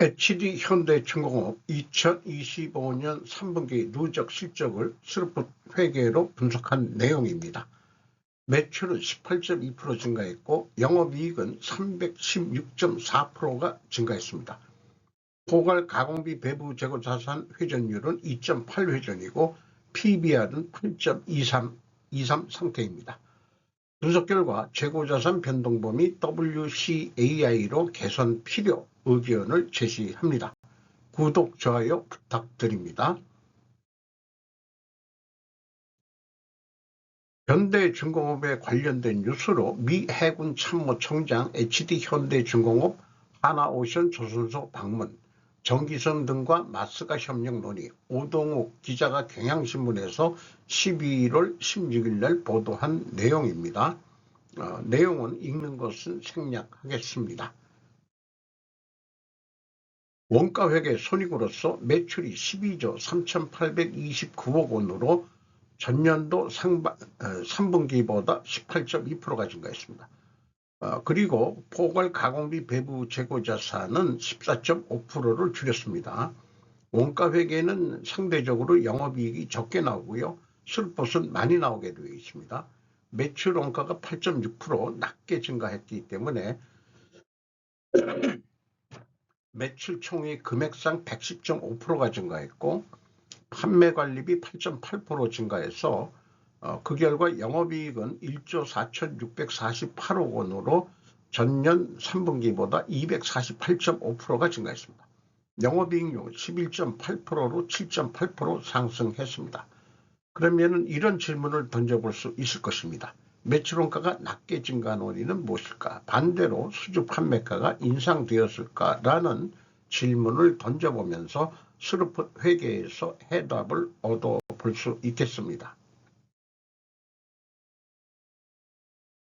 HD 현대중공업 2025년 3분기 누적 실적을 스루풋 회계로 분석한 내용입니다. 매출은 18.2% 증가했고 영업이익은 316.4%가 증가했습니다. 포괄 가공비 배부 재고 자산 회전율은 2.8회전이고 PBR은 8.23 23 상태입니다. 분석 결과 재고 자산 변동범 위 WCAI로 개선 필요 의견을 제시합니다. 구독, 좋아요 부탁드립니다. 현대중공업에 관련된 뉴스로 미 해군 참모총장 HD현대중공업 하나오션 조선소 방문, 정기성 등과 마스가 협력 논의, 오동욱 기자가 경향신문에서 12월 16일 날 보도한 내용입니다. 어, 내용은 읽는 것은 생략하겠습니다. 원가 회계 손익으로서 매출이 12조 3,829억 원으로 전년도 상반, 3분기보다 어, 18.2%가 증가했습니다. 어, 그리고 포괄 가공비 배부 재고 자산은 14.5%를 줄였습니다. 원가 회계는 상대적으로 영업이익이 적게 나오고요. 슬롯은 많이 나오게 되어 있습니다. 매출 원가가 8.6% 낮게 증가했기 때문에 매출 총액 금액상 110.5%가 증가했고 판매 관리비 8.8% 증가해서 어, 그 결과 영업이익은 1조 4,648억 원으로 전년 3분기보다 248.5%가 증가했습니다. 영업이익률 11.8%로 7.8% 상승했습니다. 그러면 이런 질문을 던져볼 수 있을 것입니다. 매출원가가 낮게 증가한 원인은 무엇일까? 반대로 수주 판매가가 인상되었을까라는 질문을 던져보면서 스루프 회계에서 해답을 얻어볼 수 있겠습니다.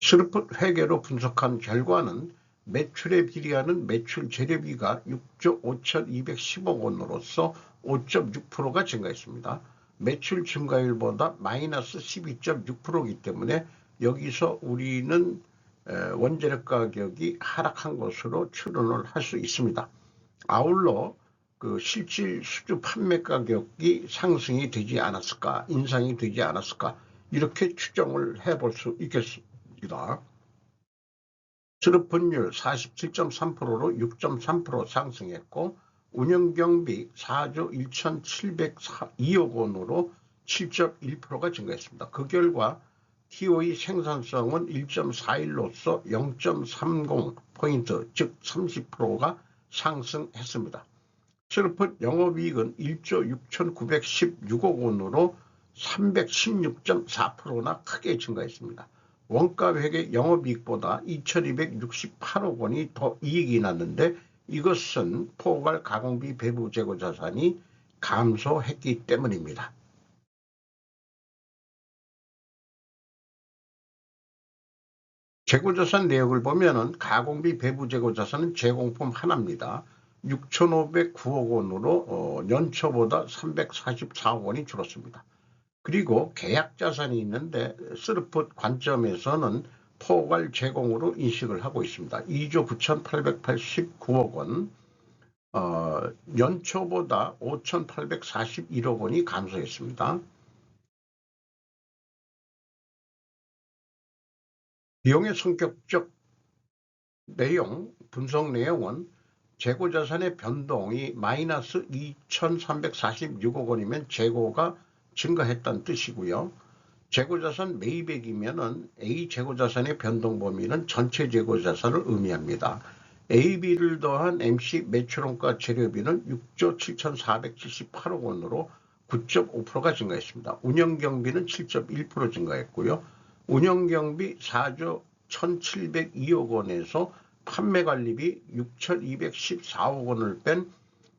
스루프 회계로 분석한 결과는 매출에 비례하는 매출 재료비가 6조 5,210억 원으로서 5.6%가 증가했습니다. 매출 증가율보다 마이너스 12.6%이기 때문에 여기서 우리는 원재료 가격이 하락한 것으로 추론을 할 수 있습니다. 아울러 그 실질 수주 판매 가격이 상승이 되지 않았을까, 인상이 되지 않았을까 이렇게 추정을 해볼 수 있겠습니다. 수급 분율 47.3%로 6.3% 상승했고 운영경비 4조 1,702억 원으로 7.1%가 증가했습니다. 그 결과 TOE 생산성은 1.41로서 0.30포인트 즉 30%가 상승했습니다. 슬롯 영업이익은 1조 6,916억 원으로 316.4%나 크게 증가했습니다. 원가 회계 영업이익보다 2,268억 원이 더 이익이 났는데 이것은 포괄 가공비 배부 재고 자산이 감소했기 때문입니다. 재고자산 내역을 보면은 가공비 배부 재고자산은 제공품 하나입니다. 6,509억 원으로 어, 연초보다 344억 원이 줄었습니다. 그리고 계약 자산이 있는데 스르풋 관점에서는 포괄 제공으로 인식을 하고 있습니다. 2조 9,889억 원, 어, 연초보다 5,841억 원이 감소했습니다. 비용의 성격적 내용, 분석 내용은 재고자산의 변동이 마이너스 2,346억 원이면 재고가 증가했다는 뜻이고요. 재고자산 매입액이면 은 A 재고자산의 변동 범위는 전체 재고자산을 의미합니다. AB를 더한 MC 매출원가 재료비는 6조 7,478억 원으로 9.5%가 증가했습니다. 운영경비는 7.1% 증가했고요. 운영경비 4조 1,702억 원에서 판매관리비 6,214억 원을 뺀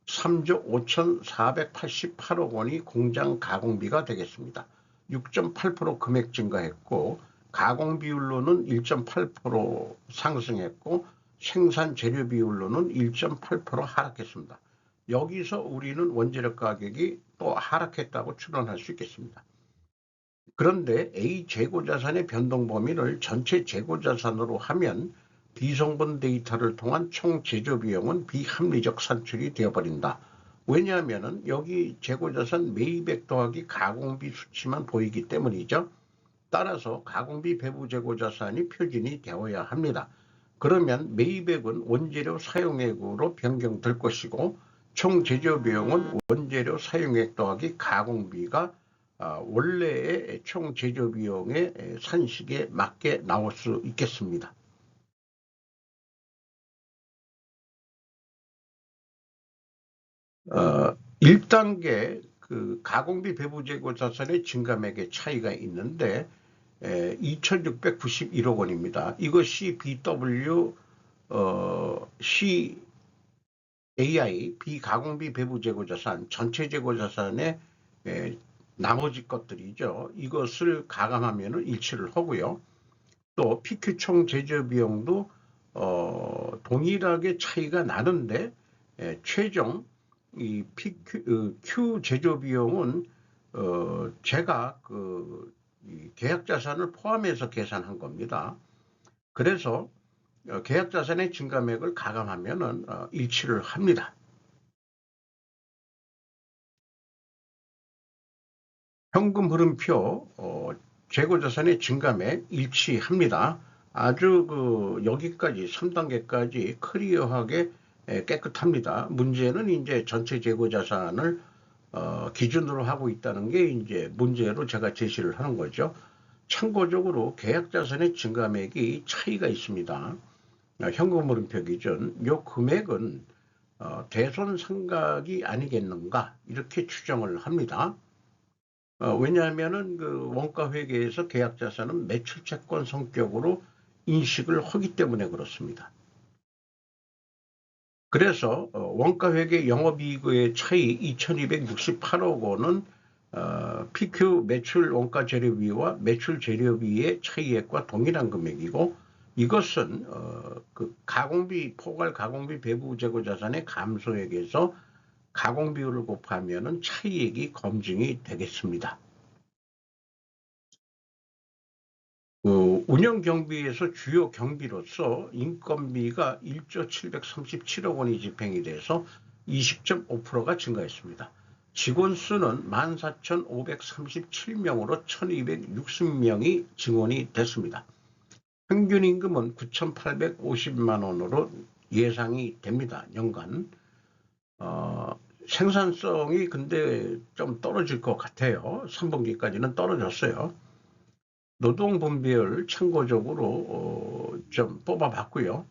3조 5,488억 원이 공장 가공비가 되겠습니다. 6.8% 금액 증가했고 가공 비율로는 1.8% 상승했고 생산 재료 비율로는 1.8% 하락했습니다. 여기서 우리는 원재료 가격이 또 하락했다고 추론할 수 있겠습니다. 그런데 A 재고자산의 변동 범위를 전체 재고자산으로 하면 비성분 데이터를 통한 총 제조 비용은 비합리적 산출이 되어버린다. 왜냐하면 은 여기 재고자산 매입액 더하기 가공비 수치만 보이기 때문이죠. 따라서 가공비 배부 재고자산이 표준이 되어야 합니다. 그러면 매입액은 원재료 사용액으로 변경될 것이고 총 제조 비용은 원재료 사용액 더하기 가공비가 아, 원래의 총 제조 비용의 산식에 맞게 나올 수 있겠습니다. 어, 1단계 그 가공비 배부 재고 자산의 증감액의 차이가 있는데 에, 2,691억 원입니다. 이것이 BW 어, CAI 비가공비 배부 재고 자산 전체 재고 자산의 에, 나머지 것들이죠. 이것을 가감하면 일치를 하고요. 또 PQ 총 제조 비용도 어, 동일하게 차이가 나는데 에, 최종 이 PQ 어, Q 제조 비용은 어, 제가 그 계약 자산을 포함해서 계산한 겁니다. 그래서 어, 계약 자산의 증감액을 가감하면은 어, 일치를 합니다. 현금 흐름표 어, 재고 자산의 증감액 일치합니다. 아주 그 여기까지 3단계까지 클리어하게 에, 깨끗합니다. 문제는 이제 전체 재고 자산을 어, 기준으로 하고 있다는 게 이제 문제로 제가 제시를 하는 거죠. 참고적으로 계약 자산의 증감액이 차이가 있습니다. 어, 현금 흐름표 기준 요 금액은 어, 대손 상각이 아니겠는가 이렇게 추정을 합니다. 어, 왜냐하면은 그 원가 회계에서 계약 자산은 매출 채권 성격으로 인식을 하기 때문에 그렇습니다. 그래서 어, 원가 회계 영업이익의 차이 2,268억 원은 어, PQ 매출 원가 재료비와 매출 재료비의 차이액과 동일한 금액이고 이것은 어, 그 가공비 포괄 가공비 배부 재고 자산의 감소액에서 가공 비율을 곱하면 차이액이 검증이 되겠습니다. 그 운영 경비에서 주요 경비로서 인건비가 1조 737억 원이 집행이 돼서 20.5%가 증가했습니다. 직원 수는 14,537명으로 1,260명이 증원이 됐습니다. 평균 임금은 9,850만 원으로 예상이 됩니다. 연간. 어, 생산성이 근데 좀 떨어질 것 같아요. 3분기까지는 떨어졌어요. 노동 분배율 참고적으로 어, 좀 뽑아봤고요.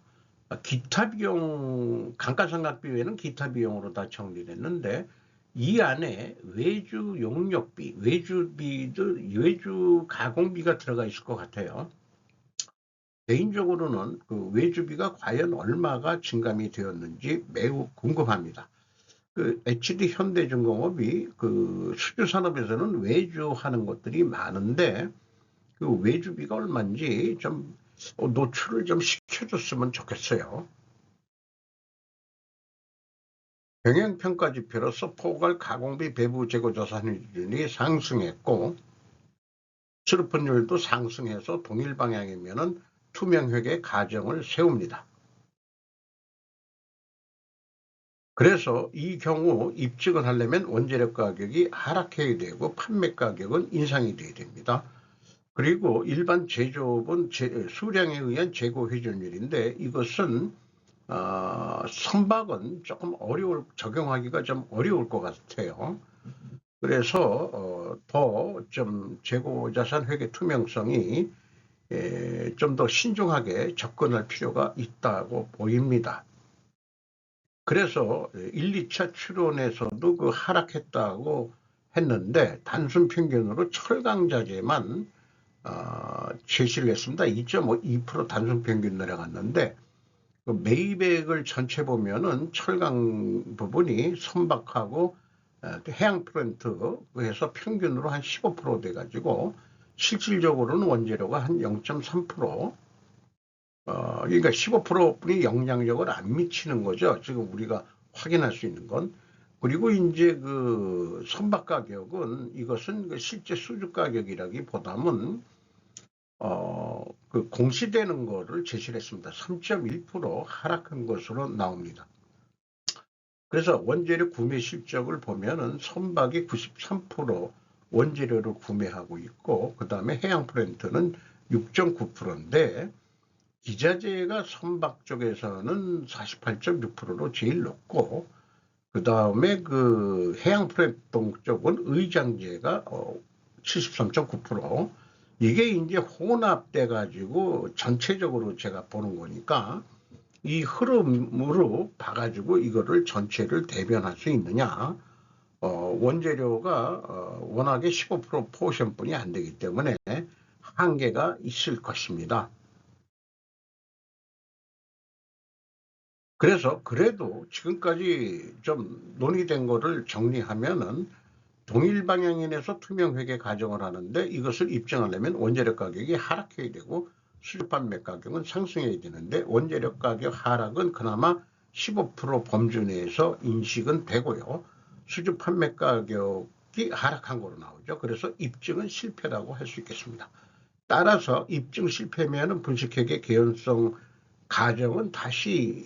기타 비용, 감가상각비 외에는 기타 비용으로 다 정리됐는데 이 안에 외주 용역비, 외주비도 외주 가공비가 들어가 있을 것 같아요. 개인적으로는 그 외주비가 과연 얼마가 증감이 되었는지 매우 궁금합니다. 그 HD 현대중공업이 그 수주 산업에서는 외주하는 것들이 많은데 그 외주비가 얼마인지 좀 노출을 좀 시켜줬으면 좋겠어요. 병행평가 지표로서 포괄 가공비 배부 재고 자산율이 상승했고 출입분율도 상승해서 동일 방향이면은 투명회계 가정을 세웁니다. 그래서 이 경우 입증을 하려면 원재료 가격이 하락해야 되고 판매 가격은 인상이 돼야 됩니다. 그리고 일반 제조업은 제, 수량에 의한 재고 회전율인데 이것은 어, 선박은 조금 어려울 적용하기가 좀 어려울 것 같아요. 그래서 어, 더좀 재고 자산 회계 투명성이 좀 더 신중하게 접근할 필요가 있다고 보입니다. 그래서 1, 2차 추론에서도 그 하락했다고 했는데 단순 평균으로 철강자재만 어, 제시를 했습니다. 2.2% 단순 평균 내려갔는데 그 매입액을 전체 보면은 철강 부분이 선박하고 어, 해양 해서 평균으로 한 15% 돼가지고 실질적으로는 원재료가 한 0.3% 어, 그러니까 15%뿐이 영향력을 안 미치는 거죠. 지금 우리가 확인할 수 있는 건. 그리고 이제 그 선박 가격은 이것은 그 실제 수주 가격이라기 보다는 어, 그 공시되는 거를 제시를 했습니다. 3.1% 하락한 것으로 나옵니다. 그래서 원재료 구매 실적을 보면은 선박이 93% 원재료를 구매하고 있고 그 다음에 해양 프렌트는 6.9%인데 기자재가 선박 쪽에서는 48.6%로 제일 높고 그 다음에 그 해양 프렌트 쪽은 의장재가 73.9% 이게 이제 혼합돼 가지고 전체적으로 제가 보는 거니까 이 흐름으로 봐가지고 이거를 전체를 대변할 수 있느냐 어, 원재료가 어, 워낙에 15% 포션뿐이 안 되기 때문에 한계가 있을 것입니다. 그래서 그래도 지금까지 좀 논의된 거를 정리하면은 동일 방향인에서 투명 회계 가정을 하는데 이것을 입증하려면 원재료 가격이 하락해야 되고 수주 판매 가격은 상승해야 되는데 원재료 가격 하락은 그나마 15% 범주 내에서 인식은 되고요. 수주 판매 가격이 하락한 거로 나오죠. 그래서 입증은 실패라고 할 수 있겠습니다. 따라서 입증 실패면 분식회계 개연성 가정은 다시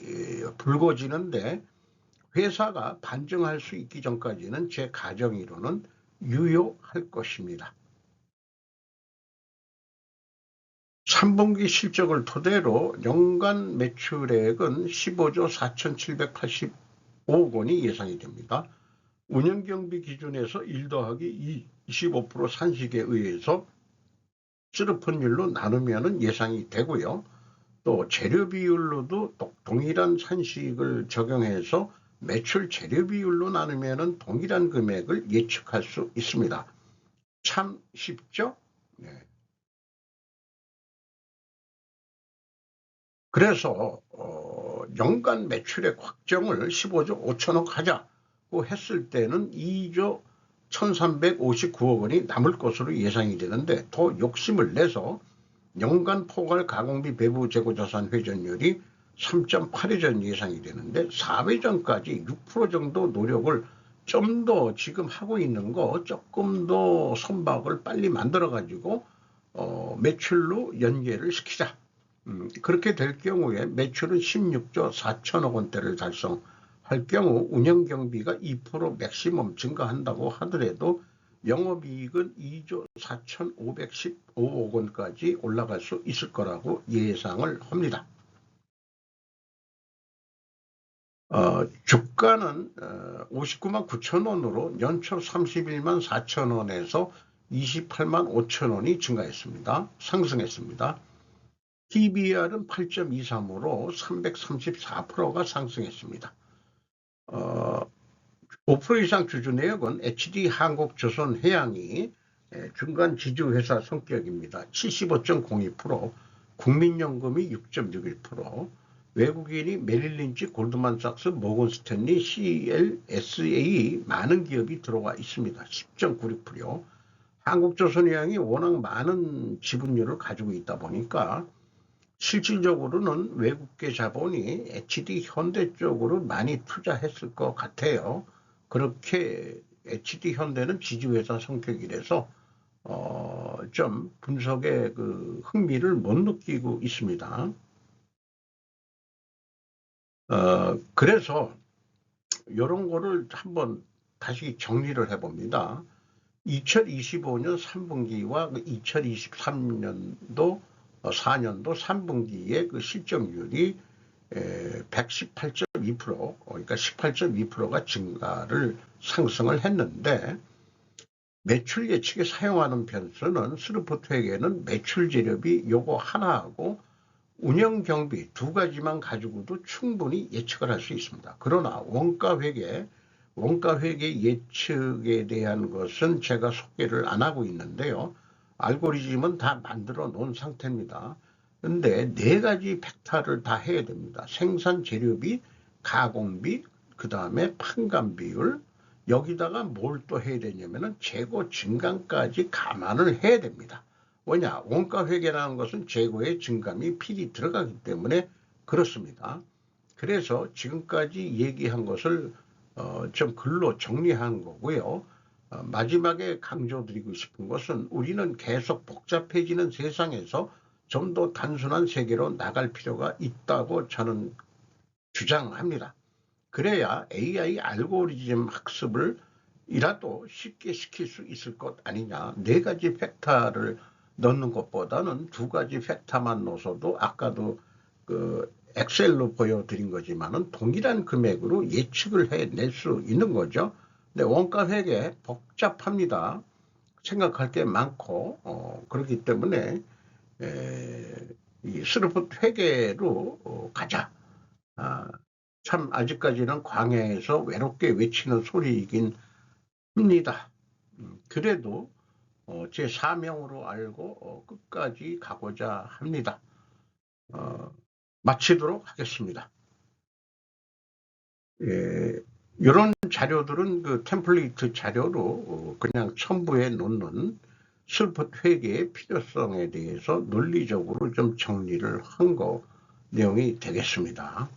불거지는데 회사가 반증할 수 있기 전까지는 제 가정이로는 유효할 것입니다. 3분기 실적을 토대로 연간 매출액은 15조 4,785억 원이 예상이 됩니다. 운영경비 기준에서 1 더하기 25% 산식에 의해서 쓰르펀율로 나누면 예상이 되고요. 또 재료 비율로도 동일한 산식을 적용해서 매출 재료 비율로 나누면 동일한 금액을 예측할 수 있습니다. 참 쉽죠? 네. 그래서 어, 연간 매출액 확정을 15조 5천억 하자고 했을 때는 2조 1359억 원이 남을 것으로 예상이 되는데 더 욕심을 내서 연간 포괄 가공비 배부 재고 자산 회전율이 3.8회전 예상이 되는데 4회전까지 6% 정도 노력을 좀 더 지금 하고 있는 거 조금 더 선박을 빨리 만들어 가지고 어, 매출로 연계를 시키자. 음, 그렇게 될 경우에 매출은 16조 4천억 원대를 달성할 경우 운영 경비가 2% 맥시멈 증가한다고 하더라도 영업이익은 2조 4,515억 원까지 올라갈 수 있을 거라고 예상을 합니다. 어, 주가는 어, 59만 9천 원으로 연초 31만 4천 원에서 28만 5천 원이 증가했습니다. 상승했습니다. PBR은 8.23으로 334%가 상승했습니다. 어, 5% 이상 주주 내역은 HD 한국조선 해양이 중간 지주회사 성격입니다. 75.02%, 국민연금이 6.61%, 외국인이 메릴린치, 골드만삭스, 모건스탠리, CLSA 많은 기업이 들어와 있습니다. 10.96%요. 한국조선해양이 워낙 많은 지분율을 가지고 있다 보니까 실질적으로는 외국계 자본이 HD 현대 쪽으로 많이 투자했을 것 같아요. 그렇게 HD 현대는 지주회사 성격이라서 어, 좀 분석에 그 흥미를 못 느끼고 있습니다. 어, 그래서 이런 거를 한번 다시 정리를 해봅니다. 2025년 3분기와 2023년도 4년도 3분기의 그 실적률이 118.2% 그러니까 18.2%가 증가를 상승을 했는데 매출 예측에 사용하는 변수는 스루포트에게는 매출 재료비 요거 하나하고 운영 경비 두 가지만 가지고도 충분히 예측을 할 수 있습니다. 그러나 원가 회계, 원가 회계 예측에 대한 것은 제가 소개를 안 하고 있는데요. 알고리즘은 다 만들어 놓은 상태입니다. 근데 네 가지 팩타를 다 해야 됩니다. 생산 재료비, 가공비, 그 다음에 판관 비율, 여기다가 뭘 또 해야 되냐면은 재고 증감까지 감안을 해야 됩니다. 뭐냐 원가 회계라는 것은 재고의 증감이 필히 들어가기 때문에 그렇습니다. 그래서 지금까지 얘기한 것을 어, 좀 글로 정리한 거고요. 어, 마지막에 강조드리고 싶은 것은 우리는 계속 복잡해지는 세상에서 좀 더 단순한 세계로 나갈 필요가 있다고 저는 주장합니다. 그래야 AI 알고리즘 학습을 이라도 쉽게 시킬 수 있을 것 아니냐. 네 가지 팩터를 넣는 것보다는 두 가지 팩터만 넣어서도 아까도 그 엑셀로 보여드린 거지만은 동일한 금액으로 예측을 해낼 수 있는 거죠. 근데 원가 회계 복잡합니다. 생각할 게 많고 어, 그렇기 때문에 에, 이 스루풋 회계로 어, 가자. 아, 참 아직까지는 광야에서 외롭게 외치는 소리이긴 합니다. 음, 그래도 어, 제 사명으로 알고 어, 끝까지 가고자 합니다. 어, 마치도록 하겠습니다. 예, 이런 자료들은 그 템플레이트 자료로 어, 그냥 첨부해 놓는 슬픈 회계의 필요성에 대해서 논리적으로 좀 정리를 한 거 내용이 되겠습니다.